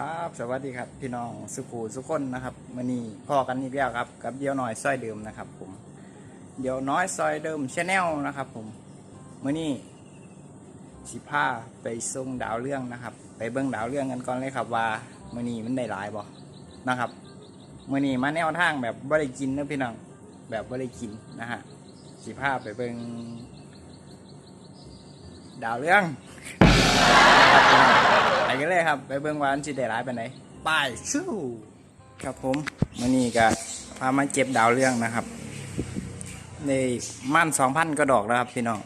ครับ สวัสดีครับ พี่น้องสุขูสุขคนนะครับมื่อนี้พอกันอีกแล้วครับ กับเดียวน้อยซอยเดิมนะครับ ผมเดียวน้อยซอยเดิมชาแนลนะครับ ผมมื่อนี้สิพาไปส่งดาวเรื่องนะครับ ไปเบิ้งดาวเรื่องกันก่อนเลยครับ ว่ามื่อนี้มันได้หลายบ่นะครับมื่อนี้มาแนวทางแบบบ่ได้กินนะพี่น้องแบบบ่ได้กินนะฮะสิพาไปเบิ้งดาวเรื่อง กันเลยครับ ไปเบิ่งวาอันสิได้ร้ายไปไหนไปชู้ครับผมมื่อนี้ก็พามาเจ็บดาวเรื่องนะครับในม่านสองพันก็ดอกแล้วครับพี่น้อง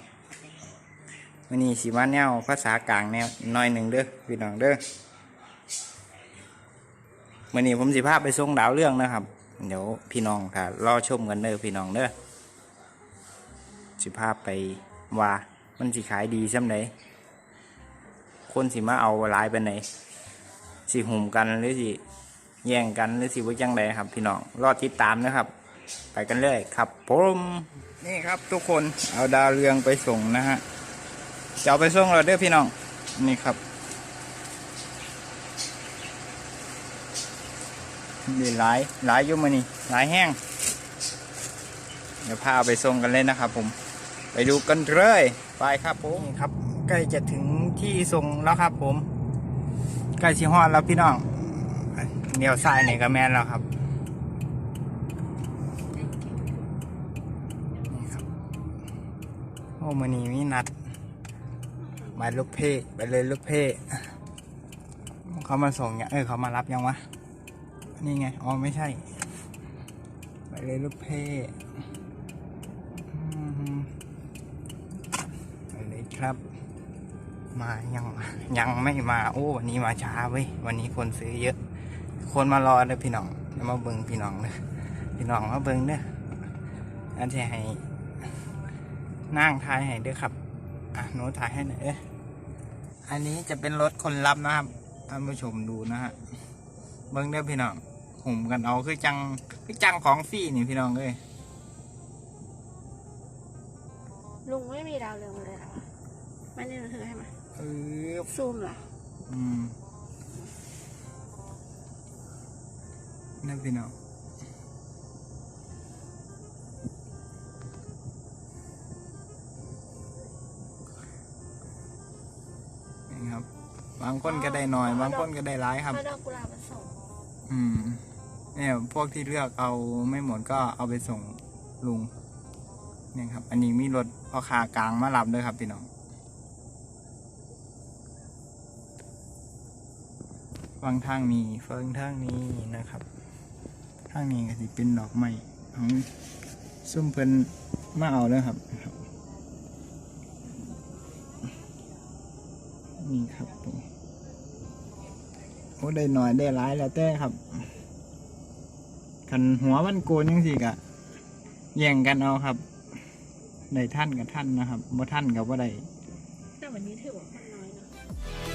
มื่อนี้สีมาแนวภาษากลางแนวหน้อยหนึ่งเด้อพี่น้องเด้อมื่อนี้ผมสิพาไปส่งดาวเรื่องนะครับ เดี๋ยวพี่น้องถ้ารอชมกันเด้อพี่น้องเด้อสิพาไปว่ามันสิขายดีซ้ำไหน คนสิมาเอาหลายไปไหนสิหุ่มกันหรือสิแย่งกันหรือสิว่าจังใดครับ พี่น้องรอติดตามนะครับ ไปกันเลยครับผมนี่ครับทุกคนเอาดาวเรืองไปส่งนะฮะจะเอาไปส่งเราเด้อพี่น้องนี่ครับนี่หลายหลายยุ่มานี่หลายแห้งเดี๋ยวพาไปส่งกันเลยนะครับผม ไปดูกันเลยไปครับผมครับ ใกล้จะถึงที่ส่งแล้วครับ ผม ใกล้ชิฮอดแล้วพี่น้องเดี๋ยวซ้ายนี่ก็แมนแล้วครับนี่ครับโอ้มันนี่มีนัดมาลูกเพ่ไปเลยลูกเพ่เขามาส่งยังเออเขามารับยังวะนี่ไงอ๋อไม่ใช่ ไปเลยลูกเพ่ไปเลยครับ มายังยังไม่มา โอ้วันนี้มาช้าเว้ยวันนี้คนซื้อเยอะ คนมารอเลยพี่น้องมาเบิ่งพี่น้องเลยพี่น้องมาเบิ่งเด้ออันที่ให้นั่งท้ายให้เด้อครับอะหนูถ่ายให้หน่อยเอ้ยอันนี้จะเป็นรถคนรับนะครับท่านผู้ชมดูนะฮะเบิ่งเด้อพี่น้องหุ่มกันเอาคือจังคือจังของฟรีนี่พี่น้องเอ้ยลุงไม่มีดาวเรืองเลยหรอไม่ได้ถือให้มา เออซูมเหรออืมนั่นพี่น้องนี่ครับ บางคนก็ได้หน่อย บางคนก็ได้หลายครับถ้าดอกกุหลาบมันส่งอืม เนี่ยพวกที่เลือกเอาไม่หมดก็เอาไปส่งลุงเนี่ยครับ อันนี้มีรถพ่อคากลางมารับด้วยครับพี่น้อง ฟังทางนี้ฟังทางนี้นะครับ ทางนี้ก็สิเป็นดอกไม้ของซุ่มเพิ่นมาเอาเลยครับ นี่ครับผมโอ้ได้หน่อยได้หลายแล้วแต่ครับคันหัวมันโกนยังสิกะแย่งกันเอาครับได้ท่านกับท่านนะครับบ่ท่านกับว่าได้แต่วันนี้ถือว่าคนน้อยนะ